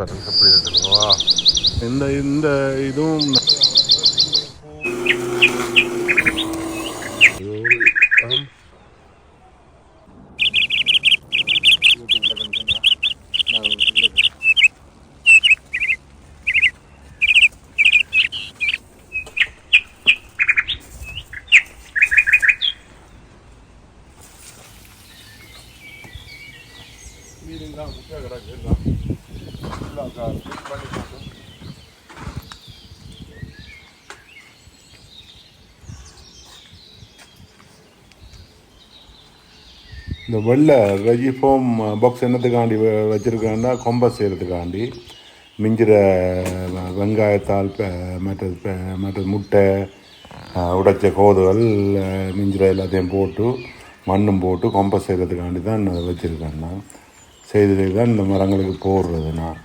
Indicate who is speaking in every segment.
Speaker 1: பாருங்க எப்படி இருக்குங்களா இந்த இந்த இதுவும் ஆம். மீனுங்கெல்லாம் முக்கிய கிடக்கு எல்லாம் ஃபுல்லாக ஃபிட் பண்ணி போட்டு இந்த வெள்ளை வெஜி ஃபோம் பாக்ஸ் என்னத்துக்காண்டி வ- வச்சிருக்காங்கன்னா கொம்பஸ் செய்கிறதுக்காண்டி மிஞ்சிற வெங்காயத்தால் மற்ற மற்ற முட்டை உடைச்ச கோதுகள் மிஞ்சிற எல்லாத்தையும் போட்டு மண்ணும் போட்டு கொம்பஸ் செய்கிறதுக்காண்டி தான் நான் வச்சுருக்கேன் நான். செய்து தான் இந்த மரங்களுக்கு போடுறது நான்.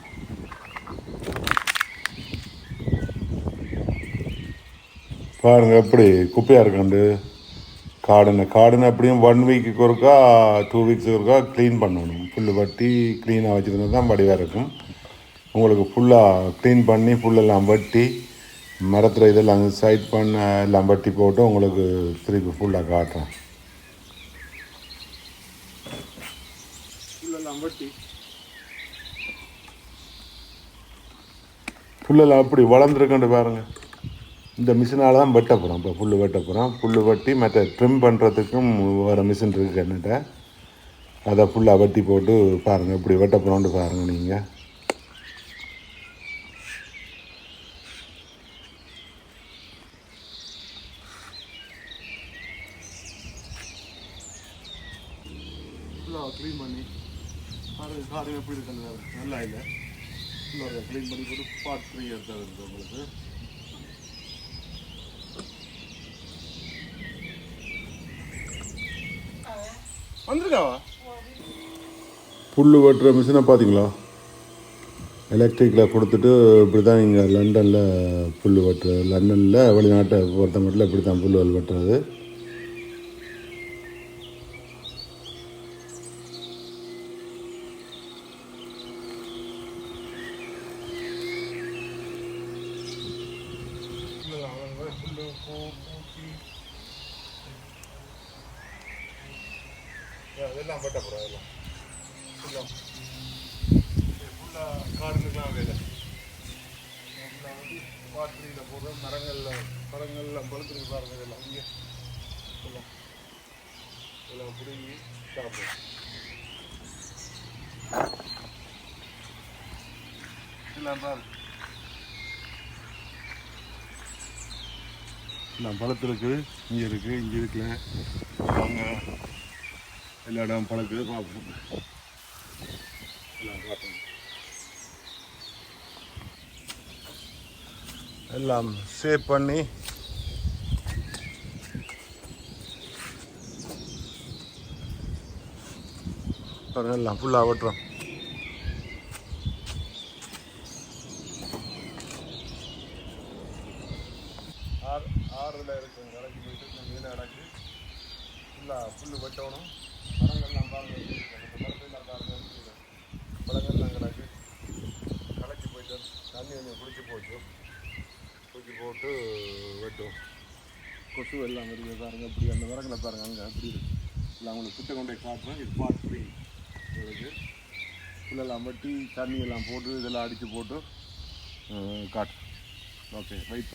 Speaker 1: பாருங்கள் எப்படி குப்பையாக இருக்காண்டு. காடுன்னு. காடுன்னு எப்படியும் ஒன் வீக்குக்கு ஒருக்கா டூ வீக்ஸுக்கு ஒருக்கா க்ளீன் பண்ணணும். புல் வெட்டி க்ளீனாக வச்சுருந்தா தான் வடிவாக இருக்கும். உங்களுக்கு ஃபுல்லாக க்ளீன் பண்ணி புல்லெல்லாம் வெட்டி மரத்தில் இதெல்லாம் சைட் பண்ண எல்லாம் வெட்டி போட்டு உங்களுக்கு திருப்பி ஃபுல்லாக காட்டுறேன் புல்லெல்லாம் வெட்டி. புல்லெல்லாம் எப்படி வளர்ந்துருக்கண்டு பாருங்க. இந்த மிஷினால் தான் வெட்ட போகிறோம் இப்போ புல் வெட்ட போகிறோம் புல் வெட்டி மற்ற ட்ரிம் பண்ணுறதுக்கும் வேறு மிஷின் இருக்குது என்னட்ட. அதை ஃபுல்லாக வெட்டி போட்டு பாருங்கள் இப்படி வெட்ட போகிறோன்ட்டு பாருங்கள் நீங்கள் ஃபுல்லாக க்ளீன் பண்ணி பாருங்க பாருங்கள் எப்படி இருக்குன்னு நல்லா இல்லை. க்ளீன் பண்ணி போட்டு பார்ட் த்ரீ எடுத்தது உங்களுக்கு. வந்திருக்காவா? புல் வெட்டுற மிஷினை பார்த்தீங்களா? எலக்ட்ரிக்கில் கொடுத்துட்டு இப்படி தான் இங்கே லண்டனில் புல் வெட்டுறது. லண்டனில் வெளிநாட்டை பொறுத்த மட்டும் இப்படி தான் புல் வெட்டுறது இதெல்லாம் வெட்டப்படும் அதெல்லாம் ஃபுல்லாக ஃபுல்லாக காடுங்கெல்லாம் வேலை ஃபுல்லாக வந்து பாத்திரியில் போடுற மரங்களில் மரங்கள்லாம் பழுத்துருக்கு பாருங்க இதெல்லாம். இங்கே. சொல்லும் இதெல்லாம் பிடுங்கி சாப்பிடும் எல்லாம் பாருங்க எல்லாம் இருக்குது. இங்கே இருக்குது இங்கே இருக்குல்ல. அவங்க எல்லா இடம் பழக்கு பார்ப்போம் எல்லாம் பார்ப்போம் எல்லாம் சேவ் பண்ணி எல்லாம் ஃபுல்லாக வெட்டுறோம் ஆறு ஆறில் இருக்கு கடைக்கு போயிட்டு இந்த மீன் அடக்கு ஃபுல்லாக புல் வெட்டணும் மரங்கள்லாம் பாருங்க எப்படி இருக்கு. அந்த மரத்துலாம் பாருங்க எப்படி இருக்கு. பழங்கள்லாம் கிடக்கு களைச்சி போயிட்டு தண்ணி கொஞ்சம் குடிச்சு போச்சு தூக்கி போட்டு வெட்டும் கொசு எல்லாம் வருது பாருங்க இப்படி அந்த மரங்களை பாருங்க அங்கே அப்படி இருக்கு இல்லை காட்டுறேன் இது பார்ட் த்ரீ உங்களுக்கு புல்லெல்லாம் வெட்டி தண்ணி எல்லாம் போட்டு இதெல்லாம் அடித்து போட்டு காட்டு. ஓகே ரைட்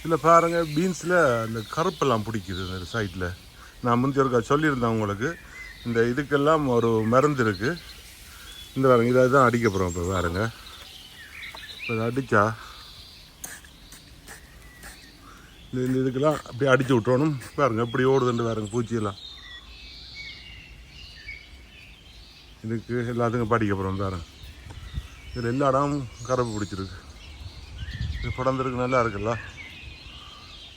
Speaker 1: இதில் பாருங்க பீன்ஸில் அந்த கருப்பெல்லாம் பிடிக்குது இந்த சைடில் நான் முந்தைய ஒருக்கா சொல்லியிருந்தேன் உங்களுக்கு. இந்த இதுக்கெல்லாம் ஒரு மருந்து இருக்குது இந்த பாருங்க இதை தான் அடிக்க போகிறோம் இப்போ பாருங்க. இப்போ இதை அடித்தா இந்த இதுக்கெல்லாம் அப்படியே அடித்து விட்டோணும் பாருங்க எப்படி ஓடுதுண்டு பாருங்க பூச்சியெல்லாம். இதுக்கு எல்லாத்துக்கும் படிக்க போகிறோம் இதில் எல்லா இடமும் கரப்பு பிடிச்சிருக்கு. இது படந்திருக்கு நல்லா இருக்குல்ல?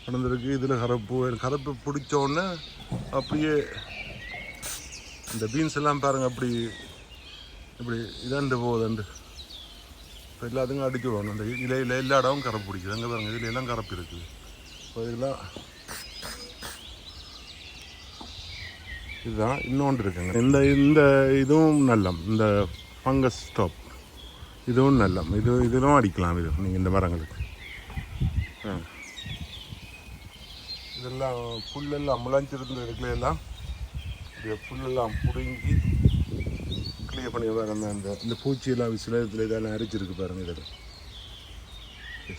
Speaker 1: படந்திருக்கு இதில் கரப்பு கரப்பு பிடிச்சோடனே அப்படியே இந்த பீன்ஸ் எல்லாம் பாருங்கள் அப்படி இப்படி இதாண்டு போகுதுண்டு இப்போ எல்லாத்துக்கும் அடிச்சு விடணும். இந்த இலையில் எல்லா இடமும் கரப்பு பிடிக்குது. அங்கே பாருங்க இதில் எல்லாம் கரப்பு இருக்குது. இப்போ இதெல்லாம் இதுதான் இன்னொன்று இருக்குங்க. இந்த இந்த இதுவும் நல்லம். இந்த ஃபங்கஸ் ஸ்டாப் இதுவும் நல்ல இது இதெல்லாம் அடிக்கலாம் இது. நீங்கள் இந்த மரங்களுக்கு. இதெல்லாம் புல்லெல்லாம் முளைஞ்சிருந்த இடத்துல எல்லாம் புல்லெல்லாம் பிடுங்கி கிளியர் பண்ணி பாருங்க. அந்த இந்த பூச்சியெல்லாம் சில இதில் இதெல்லாம் அரிச்சிருக்கு பாருங்க இதில்.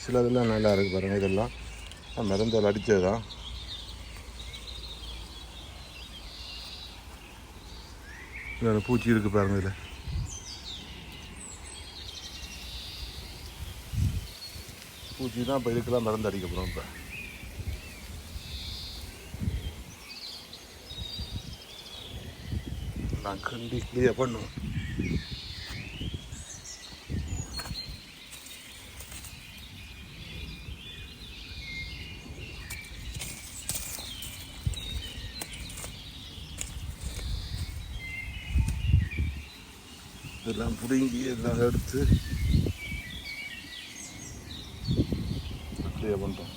Speaker 1: சில இதெல்லாம் நல்லா இருக்கு பாருங்க. இதெல்லாம். மருந்தால் அடித்தது தான் இதில் பூச்சி இருக்கு பாருங்க இதில். பூச்சி தான் இப்போ இதுக்கெல்லாம் மருந்து அடிக்க போகிறோம் இப்போ. நான் கண்டி கிளியர் பண்ணுவோம் இதெல்லாம் பிடுங்கி எல்லாம் எடுத்து கிளியர் பண்ணுறோம்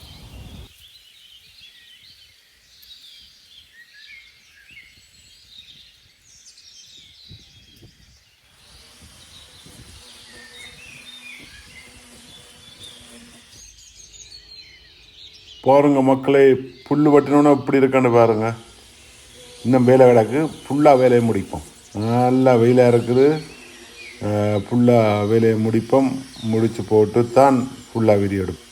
Speaker 1: பாருங்க மக்களே புல் வெட்டணும்னா இப்படி இருக்கான்னு பாருங்க. இன்னும் வேலை கிடக்கு. ஃபுல்லாக வேலையை முடிப்போம். நல்லா வெயிலாக இருக்குது. ஃபுல்லாக வேலையை முடிப்போம். முடித்து போட்டு தான் ஃபுல்லாக வீடியோ எடுப்போம்.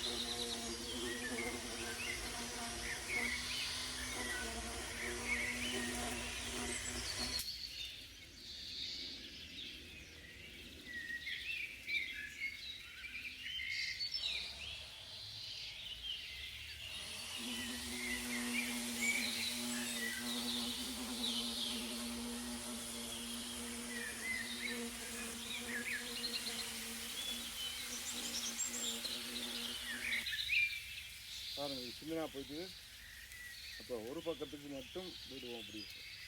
Speaker 1: சின்னதாக போயிட்டு அப்போ ஒரு பக்கத்துக்கு மட்டும் விடுவோம் அப்படி.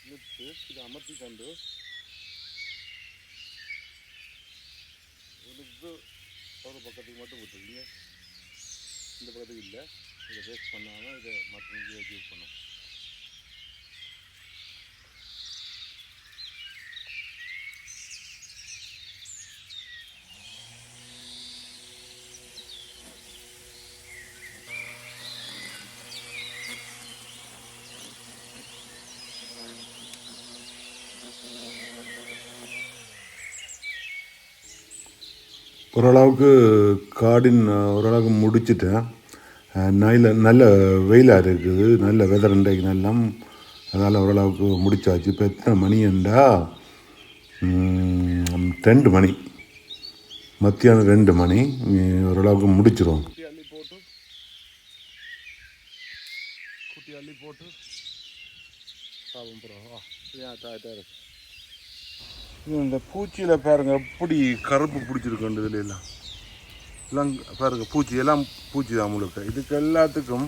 Speaker 1: இழுத்து இதை அமர்த்தி கொண்டு. இழுத்து ஒரு பக்கத்துக்கு மட்டும் விட்டுருங்க இந்த பக்கத்துக்கு இல்லை. இதை வேஸ்ட் பண்ணாமல் இதை மற்ற யூஸ் பண்ணோம் ஓரளவுக்கு கார்டின் ஓரளவுக்கு முடிச்சிட்டேன். நல்ல நல்ல வெயிலாக இருக்குது. நல்ல வெதர் இன்றைக்கு நல்லா அதனால் ஓரளவுக்கு முடிச்சாச்சு. இப்போ எத்தனை மணிண்டா ம், ரெண்டு மணி. மத்தியானம் ரெண்டு மணி. ஓரளவுக்கு அள்ளி போட்டு. குட்டி அள்ளி போட்டு இந்த பூச்சியில் பாருங்க எப்படி கருப்பு பிடிச்சிருக்கு இதில் எல்லாம் எல்லாம் பாருங்க பூச்சி எல்லாம் பூச்சி தான் முழுக்க. இதுக்கு எல்லாத்துக்கும்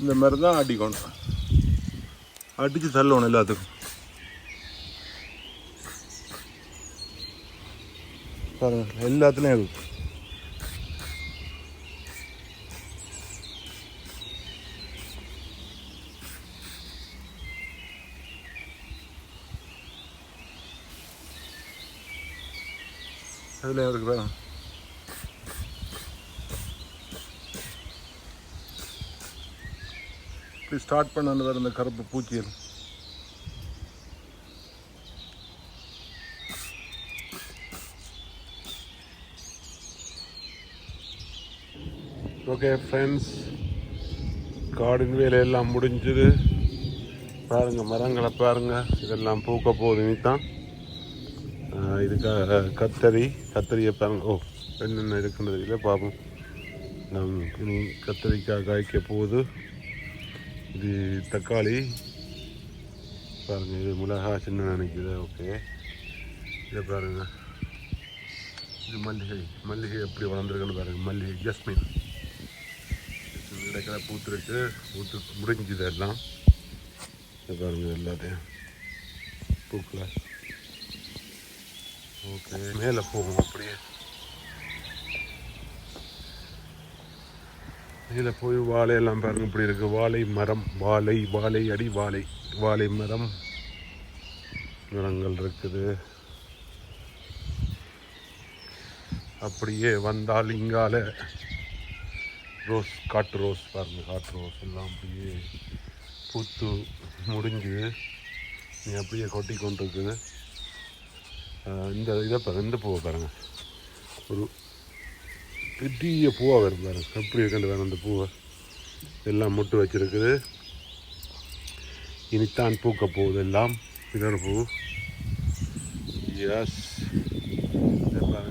Speaker 1: இந்த மாதிரி தான் அடிக்கணும். அடித்து தள்ளணும் எல்லாத்துக்கும். பாருங்கள் எல்லாத்துலேயும் இருக்கும் அதில் இருக்கு பாருங்க இப்படி ஸ்டார்ட் பண்ண வேறு இந்த கருப்பு பூச்சியல் ஓகே ஃப்ரெண்ட்ஸ் கார்டன் வேலையெல்லாம் முடிஞ்சது. பாருங்கள் மரங்களை பாருங்கள் இதெல்லாம் பூக்க போகுது தான் ஆஹ் இதுக்காக கத்தரி கத்தரியை பாருங்க. ஓ என்னென்ன இருக்குன்றது இல்லை பார்ப்போம் நாம் இனி கத்தரிக்காய் காய்க்க போகுது. இது தக்காளி. பாருங்க இது மிளகா சின்ன நினைக்குது. ஓகே. இதை பாருங்க. இது மல்லிகை. மல்லிகை எப்படி வளர்ந்துருக்குன்னு பாருங்கள் மல்லிகை ஜஸ்மின். இடைக்கிற பூத்துருக்கு பூத்து முடிஞ்சுது எல்லாம். இதை பாருங்கள் எல்லாத்தையும். பூக்களை ஓகே மேலே போகும் அப்படியே மேலே போய் வாழையெல்லாம் பாருங்க இப்படி இருக்கு? வாழை மரம் வாழை வாழை அடி வாழை. வாழை மரம். மரங்கள் இருக்குது. அப்படியே வந்தால் இங்கால. ரோஸ் காட்டு ரோஸ் பாருங்க காட்டு ரோஸ் எல்லாம் அப்படியே பூத்து முடிஞ்சு நீ அப்படியே கொட்டி கொண்டு இருக்குது இந்த இதை பாருங்க இந்த பூவை பாருங்க. ஒரு பெரிய பூவாக வரும் பாருங்க. எப்படி இருக்குன்னு வேணும் அந்த பூவை. எல்லாம் முட்டு வச்சிருக்குது. இனித்தான் பூக்க போகுது எல்லாம். இதோட பூ. எஸ்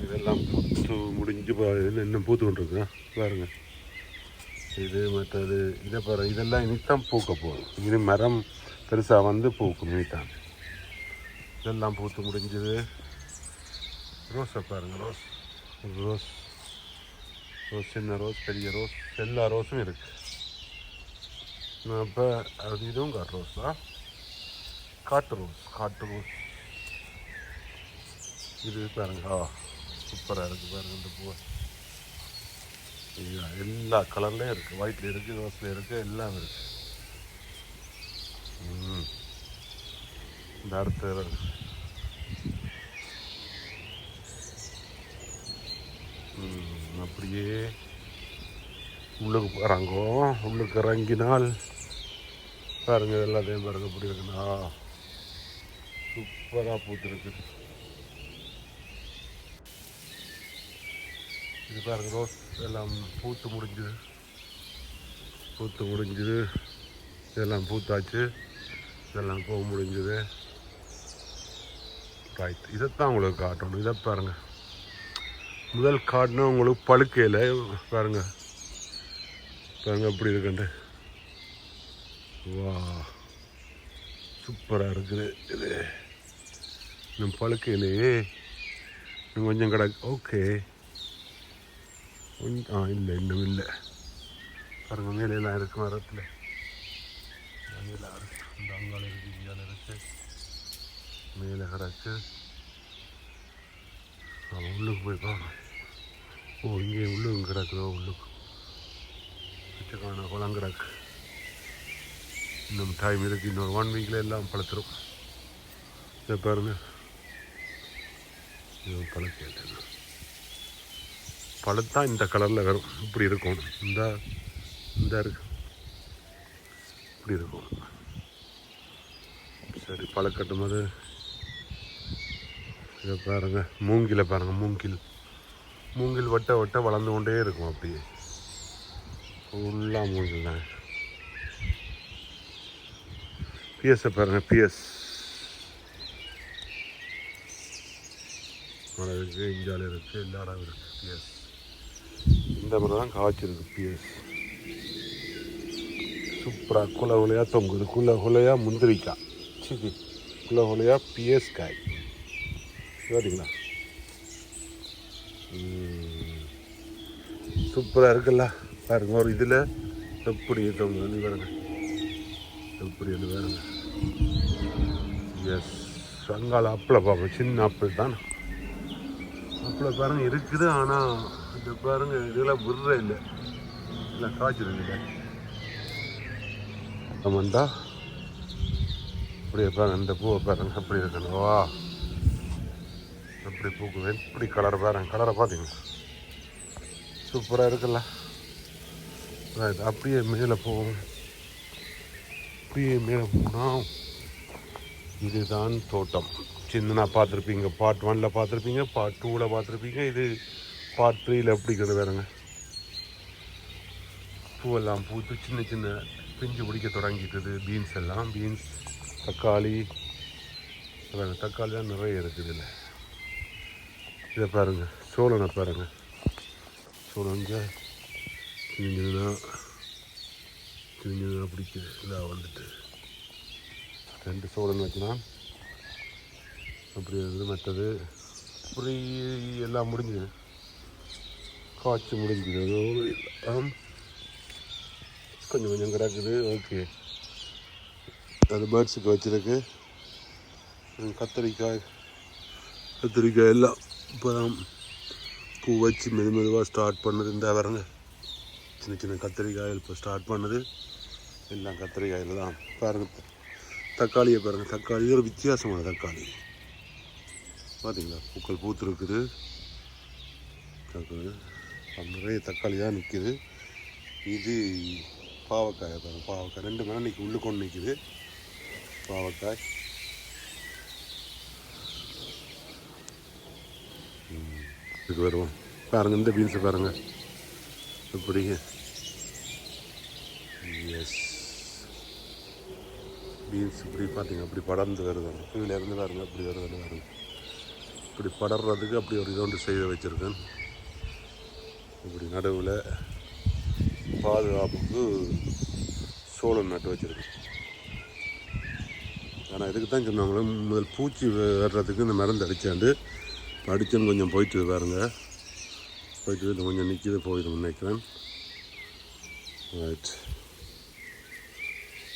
Speaker 1: இதெல்லாம் பூத்து முடிஞ்சு இன்னும் இன்னும் பூத்து கொண்டிருக்கு. பாருங்க. இது மற்றது இதை பாருங்க இதெல்லாம் இனித்தான் பூக்க போகுது. இனி மரம் பெருசாக வந்து பூக்கும் இனித்தான். இதெல்லாம் பூத்து முடிஞ்சது. ரோஸை பாருங்கள் ரோஸ் ரோஸ் ரோஸ் சின்ன ரோஸ் பெரிய ரோஸ் எல்லா ரோஸும் இருக்கு அப்போ அது இதுவும் காட்டு ரோஸ் தான் காட்டு ரோஸ் காட்டு ரோஸ் இது பாருங்க ஆ சூப்பராக இருக்குது பாருங்கள் இந்த பூ ஐயா, எல்லா கலர்லேயும் இருக்குது ஒயிட்ல இருக்குது ரோஸில் இருக்குது எல்லாம் இருக்குது ம் இந்த அடுத்த அப்படியே உள்ளுக்கு போகிறாங்கோ உள்ளுக்கு இறங்கினால் பாருங்க எல்லாத்தையும் பாருங்க எப்படி இருக்குண்ணா. சூப்பராக பூத்துருக்கு. இது பாருங்க ரோஸ் எல்லாம் பூத்து முடிஞ்சுது. பூத்து முடிஞ்சுது. இதெல்லாம் பூத்தாச்சு. இதெல்லாம் போக முடிஞ்சுது. ரைட் இதைத்தான் உங்களுக்கு காட்டணும். இதை பாருங்கள் முதல் காட்டினா உங்களுக்கு பழுக்கையில் பாருங்க. பாருங்க எப்படி இருக்குன்ட்டு. வா. சூப்பராக இருக்குது இது. இன்னும் பழுக்கையிலேயே இன்னும் கொஞ்சம் கிடக்கு ஓகே. கொஞ்சம் ஆ இல்லை இன்னும் இல்லை. பாருங்க மேலே எல்லாம் இருக்கு மரத்தில். மேலே இருக்கு. மேலே கிடக்கு அவன் உள்ளுக்கு போய் பாருங்க. ஓ இங்கே உள்ளுக்கும் கிடக்குதோ உள்ளுக்கு பிச்சைக்கான குளம் கிடக்கு. இன்னும் டைம் இருக்குது இன்னொரு ஒன் வீக்கில் எல்லாம் பழுத்துரும். இதை பாருங்க. இது பழக்க பழுத்தா இந்த கலரில் வரும். இப்படி இருக்கும். இந்த இந்த இருக்கு. இப்படி இருக்கும். சரி பழக்கட்டும் போது இதை பாருங்க. மூங்கில பாருங்கள் மூங்கில். மூங்கில் வட்ட வட்ட வளர்ந்து கொண்டே இருக்கும் அப்படியே. ஃபுல்லாக மூங்கில் தான். பிஎஸ்ஸை பாருங்க பிஎஸ் மரம் இருக்குது இஞ்சால இருக்குது எல்லா இடம் இருக்குது பிஎஸ் இந்த மரம் தான் காய்ச்சிருக்கு பிஎஸ் சூப்பராக குல குலையாக தொங்குது குல குலையாக முந்திரிக்காய். சிக்கி குல குலையாக பிஎஸ் காய். சரிங்களா சூப்பராக இருக்குல்ல? பாருங்க ஒரு இதில் எப்படி தொங்குது பாருங்க. எப்படி வந்து பாருங்க. எஸ் சங்கால ஆப்பிள் பார்ப்போம் சின்ன ஆப்பிள் தான். ஆப்பிள பாருங்க இருக்குது ஆனால் இந்த பாருங்க இதில் விடுற இல்லை. இல்லை காய்ச்சல் இல்லை ஆமாண்டா அப்படியே பாருங்க இந்த பூவை பாருங்க அப்படி இருக்கணும் வா. எப்படி பூக்குது எப்படி கலர் பாருங்க கலரை பார்த்தீங்களா சூப்பராக இருக்குல்ல. Right, அப்படியே மேலே போவோம். அப்படியே மேலே போனால் இதுதான் தோட்டம். சின்னனா பார்த்துருப்பீங்க பார்ட் ஒனில் பார்த்துருப்பீங்க பார்ட் டூவில் பார்த்துருப்பீங்க இது பார்ட் த்ரீயில் பிடிக்கிறது வேறுங்க பூவெல்லாம் பூத்து சின்ன சின்ன பிஞ்சு பிடிக்க தொடங்கிட்டுது பீன்ஸ் எல்லாம் பீன்ஸ் தக்காளி பாருங்க தக்காளி தான் நிறைய இருக்குது இதில். இதை பாருங்க சோளனை பாருங்கள் சோளங்க கிழிஞ்சதுன்னா கிழிஞ்சதுன்னா பிடிக்குது இதாக வந்துட்டு. ரெண்டு சோழன் வச்சுனா அப்படி வந்து மற்றது அப்படி எல்லாம் முடிஞ்சுது. காய்ச்சி முடிஞ்சுது. அதுவும் கொஞ்சம் கொஞ்சம் கிடக்குது. ஓகே. அது பேர்ட்ஸுக்கு வச்சிருக்கு. கத்திரிக்காய் கத்திரிக்காய் எல்லாம் இப்போ பூ வச்சு மெது மெதுவாக ஸ்டார்ட் பண்ணது. இந்த வரங்க சின்ன சின்ன கத்திரிக்காய் இப்போ ஸ்டார்ட் பண்ணுது. எல்லாம் கத்திரிக்காயில் தான். பாருங்கள் தக்காளியை பாருங்கள் தக்காளி ஒரு வித்தியாசமான தக்காளி. பார்த்தீங்களா பூக்கள் பூத்துருக்குது. நிறைய தக்காளி தான் நிற்கிது இது பாவக்காய். பாருங்க பாவக்காய். ரெண்டு மணி நிற்கி உள்ளே கொண்டு நிற்கிது பாவக்காய். இதுக்கு வருவோம். பாருங்கள் இந்த பீன்ஸை பாருங்கள் எப்படிங்க எஸ் பீன்ஸ் இப்படி பார்த்தீங்க அப்படி படர்ந்து வருது. கீழே இருந்து பாருங்க அப்படி வருது பாருங்க இப்படி படர்றதுக்கு அப்படி ஒரு இதோண்டு செய்து வச்சுருக்கேன். இப்படி நடுவில் பாதுகாப்புக்கு சோளம் நட்டு வச்சுருக்கேன். ஆனால் இதுக்கு தான் சொன்னாங்களே முதல் பூச்சி வர்றதுக்கு இந்த மருந்து அடித்தாண்டு அடிச்சுன்னு கொஞ்சம் போயிட்டு பாருங்க. போயிட்டு இது கொஞ்சம் நிற்கிது போயிடும் நினைக்கிறேன். ரைட்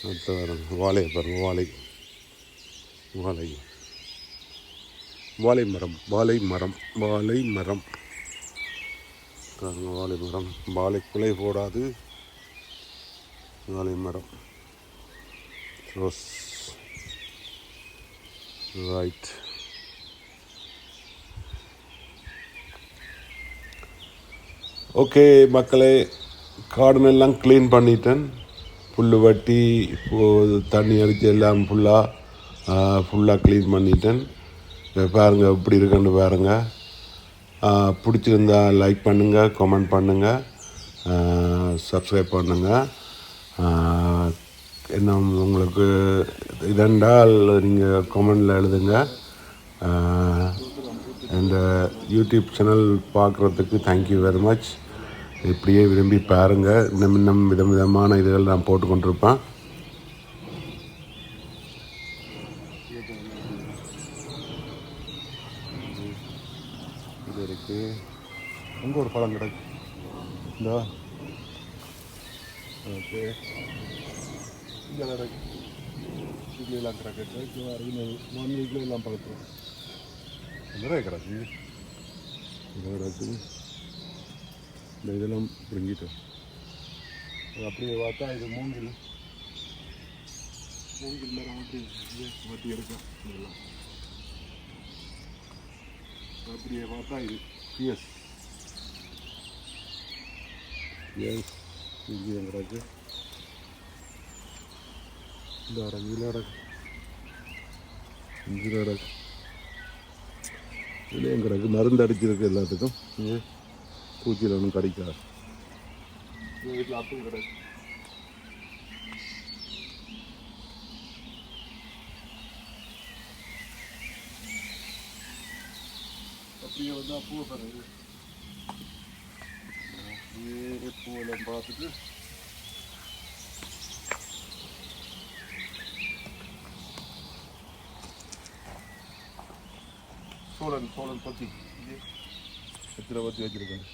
Speaker 1: அடுத்த வாரம் வாழையை பாருங்கள் வாழை. வாழை. வாழை மரம் வாழை மரம் வாழை மரம். பாருங்கள் வாழை மரம். வாழை குலை போடாது. வாழை மரம். ரோஸ் ரைட் ஓகே மக்களே கார்டனெல்லாம் க்ளீன் பண்ணிட்டேன். புல் வட்டி இப்போது தண்ணி அடித்து எல்லாம் ஃபுல்லாக ஃபுல்லாக க்ளீன் பண்ணிட்டேன். பாருங்கள் எப்படி இருக்குன்னு பாருங்கள் பிடிச்சிருந்தா லைக் பண்ணுங்கள் கமெண்ட் பண்ணுங்கள் சப்ஸ்கிரைப் பண்ணுங்கள் என்ன உங்களுக்கு இதென்றால் நீங்கள் கமெண்டில் எழுதுங்க. இந்த யூடியூப் சேனல் பார்க்குறதுக்கு தேங்க்யூ வெரி மச் இப்படியே விரும்பி பாருங்கள் இன்னும் இன்னும் விதம் விதமான இதுகள் நான் போட்டு கொண்டிருப்பேன் இது இருக்கு. அங்கே ஒரு பழம் கிடக்கு? இந்த. ஓகே. இங்கே கிடக்கு. எல்லாம் கிடக்கு ஒன் வீக்கில் எல்லாம் பழக்கம் நிறைய கிடக்கு. இது கிடக்கு இந்த இதெல்லாம் பிடுங்கிட்டோம் அப்படியே பார்த்தா இது மூங்கில் மூங்கில் மரம் எடுക്കാം இதெல்லாம் அப்படியே பார்த்தா இது எஸ் எஸ் கிடக்கு இந்த அடங்கு இதில் அடக்கு இதில் அடக்கு இதுலேயும் கிடக்கு மருந்து அடிச்சிருக்கு எல்லாத்துக்கும் பூச்சியில் ஒன்றும் கிடைக்காது வீட்டில் அப்பவும் கிடக்கு அப்படியே வந்து பூவை பாருங்க. அப்படியே பூவெல்லாம் பார்த்துட்டு. சோழன் சோழன் பத்தி. எத்தனை பத்தி வச்சிருக்கேன்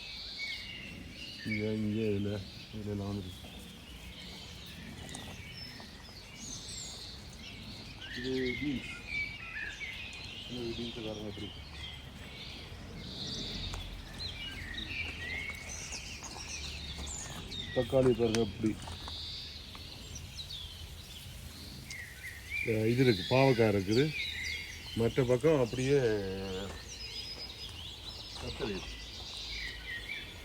Speaker 1: இங்கே இங்கே இதில் இதில் வந்துருக்கு இது பீன்ஸ் இந்த பீன்ஸை பாருங்க எப்படி தக்காளி பாருங்க அப்படி இது இருக்குது பாவக்காய் இருக்குது மற்ற பக்கம் அப்படியே தக்காளி இருக்குது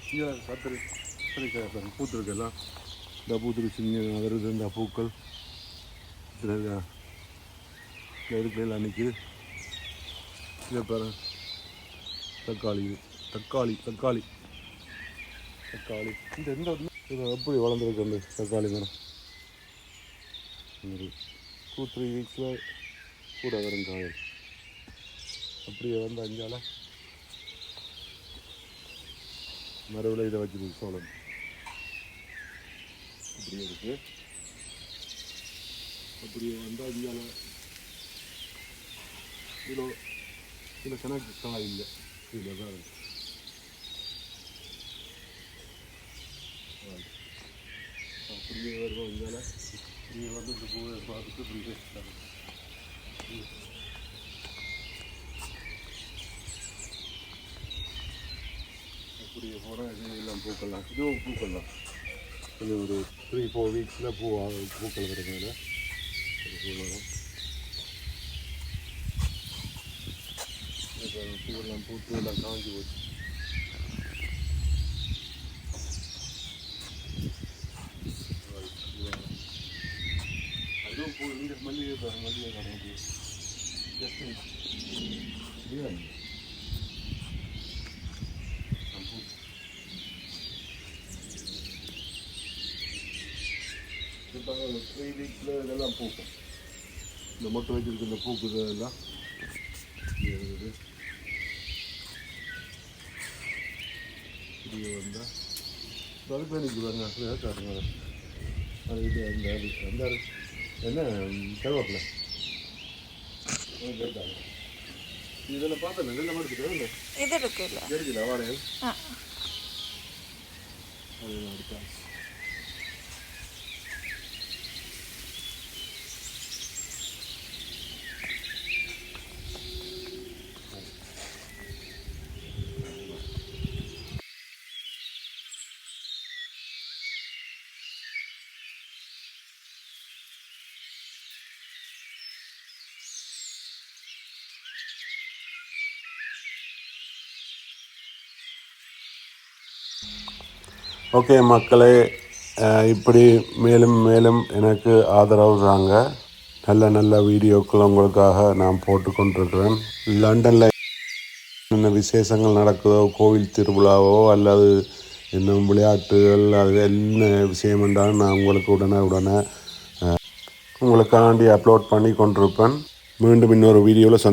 Speaker 1: கத்தரி கத்தரிக்காய் பாருங்க பூத்துருக்கு எல்லாம் இந்த பூத்துருச்சு சின்ன வருது இந்த பூக்கள் இதில் இந்த இதுக்குள்ள எல்லாம் நிற்கிது இதை பாருங்க தக்காளி இது தக்காளி தக்காளி தக்காளி இந்த எந்த இது எப்படி வளர்ந்துருக்கு அந்த தக்காளி மரம் டூ த்ரீ வீக்ஸில் கூட வரும் காயல் அப்படியே வந்து அஞ்சால மறுவில் இதை வச்சிருக்கு சோளம் அப்படியே இருக்கு அப்படியே வந்து அஞ்சால கிலோ கிலோ கணக்கு காய் இல்லை இதில் தான் இருக்கு அப்படியே வருவோம் இங்கால இப்படியே வந்து இந்த பூவை பார்த்துட்டு இப்படியே போகிறோம் இது எல்லாம் பூக்கள்லாம் இதுவும் பூக்கள் தான் ஒரு த்ரீ ஃபோர் வீக்ஸில் பூ பூக்கள் கிடைக்கிறதுல பூவெல்லாம் பூத்து எல்லாம் காஞ்சி போச்சு. அதுவும் பூ இங்கே மல்லிகை மல்லிகை கடை ஜஸ்ட் த்ரீ வீக்கில் இதெல்லாம் பூக்கும். இந்த மொட்டை வச்சிருக்க இந்த இங்க இருக்குது. இது வந்தா அதுக்கு வேலைக்கு பாருங்க காட்டுங்க. அது இது அந்த அது அந்த அது. என்ன கருவேப்பிலை? இதெல்லாம் பார்த்தேன் இதெல்லாம் எடுத்துட்டு
Speaker 2: இது இருக்குல்ல.
Speaker 1: இருக்குதா வாழைகள்
Speaker 2: ஆ.
Speaker 1: அதெல்லாம் ஓகே மக்களே இப்படி மேலும் மேலும் எனக்கு ஆதரவு தாங்க. நல்ல நல்ல வீடியோக்கள் உங்களுக்காக நான் போட்டுக்கொண்டிருக்கிறேன். லண்டனில் என்ன விசேஷங்கள் நடக்குதோ கோவில் திருவிழாவோ அல்லது இன்னும் விளையாட்டுகள் அது என்ன விஷயம் என்றாலும் நான் உங்களுக்கு உடனே உடனே உங்களுக்காண்டி அப்லோட் பண்ணி கொண்டிருப்பேன் மீண்டும் இன்னொரு வீடியோவில் சந்தி